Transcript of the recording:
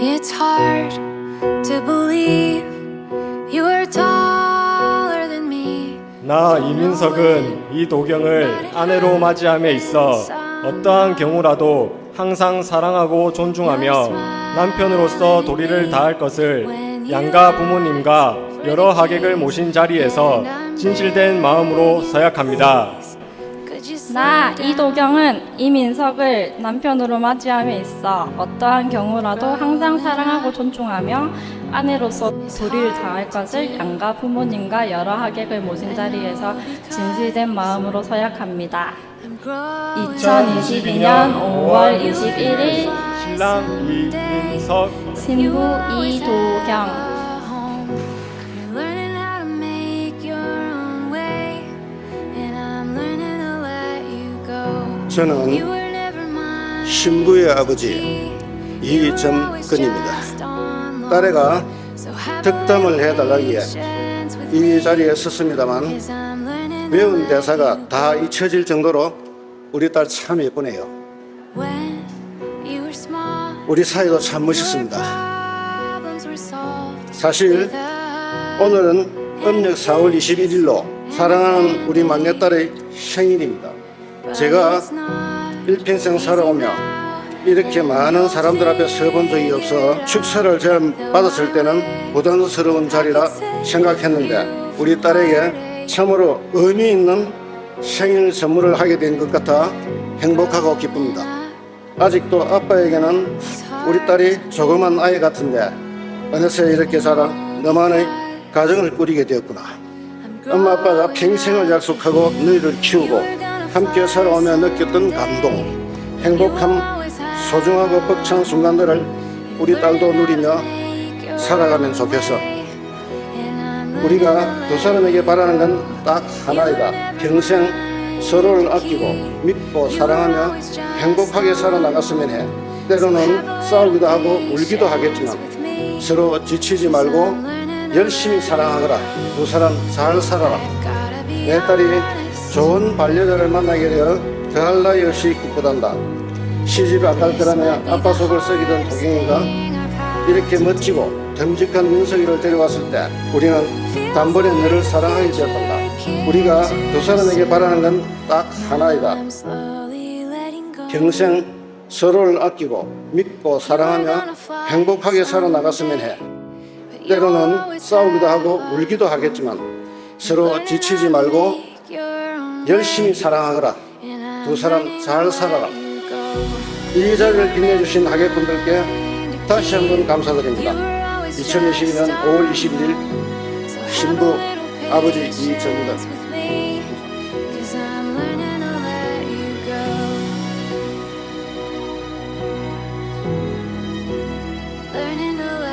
It's hard to believe you were taller than me. 나 이민석은 이 도경을 아내로 맞이함에 있어 어떠한 경우라도 항상 사랑하고 존중하며 남편으로서 도리를 다할 것을 양가 부모님과 여러 하객을 모신 자리에서 진실된 마음으로 서약합니다. 나 이도경은 이민석을 남편으로 맞이함에 있어 어떠한 경우라도 항상 사랑하고 존중하며 아내로서 도리를 다할 것을 양가 부모님과 여러 하객을 모신 자리에서 진실된 마음으로 서약합니다. I'm growing 2022년 5월 21일 신랑 이민석 신부 이도경 저는. 신부의 아버지 이점근입니다. 딸애가 득담을 해달라기에 이 자리에 섰습니다만 외운 대사가 다 잊혀질 정도로 우리 딸 참 예쁘네요. 우리 사이도 참 멋있습니다. 사실 오늘은 음력 4월 21일로 사랑하는 우리 막내딸의 생일입니다. 제가 일평생 살아오며 이렇게 많은 사람들 앞에 서본 적이 없어 축사를 처음 받았을 때는 부담스러운 자리라 생각했는데 우리 딸에게 참으로 의미 있는 생일 선물을 하게 된 것 같아 행복하고 기쁩니다. 아직도 아빠에게는 우리 딸이 조그만 아이 같은데 어느새 이렇게 자라 너만의 가정을 꾸리게 되었구나. 엄마 아빠가 평생을 약속하고 너희를 키우고 함께 살아오며 느꼈던 감동, 행복함, 소중하고 벅찬 순간들을 우리 딸도 누리며 살아가면 좋겠어. 우리가 두 사람에게 바라는 건 딱 하나이다. 평생 서로를 아끼고 믿고 사랑하며 행복하게 살아나갔으면 해. 때로는 싸우기도 하고 울기도 하겠지만 서로 지치지 말고 열심히 사랑하거라. 두 사람 잘 살아라. 내 딸이 좋은 반려자를 만나게 되어 더할 나위 없이 기쁘단다. 시집 안갈 거라며 아빠 속을 썩이던 도경이가 이렇게 멋지고 듬직한 민석이를 데려왔을 때 우리는 단번에 너를 사랑하게 되었단다. 우리가 두 사람에게 바라는 건 딱 하나이다. 평생 서로를 아끼고 믿고 사랑하며 행복하게 살아나갔으면 해. 때로는 싸우기도 하고 울기도 하겠지만 서로 지치지 말고 열심히 사랑하거라. 두 사람 잘 살아라. 이 자리를 빛내주신 하객분들께 다시 한번 감사드립니다. 2022년 5월 21일 신부 아버지 이정입니다. learning to love.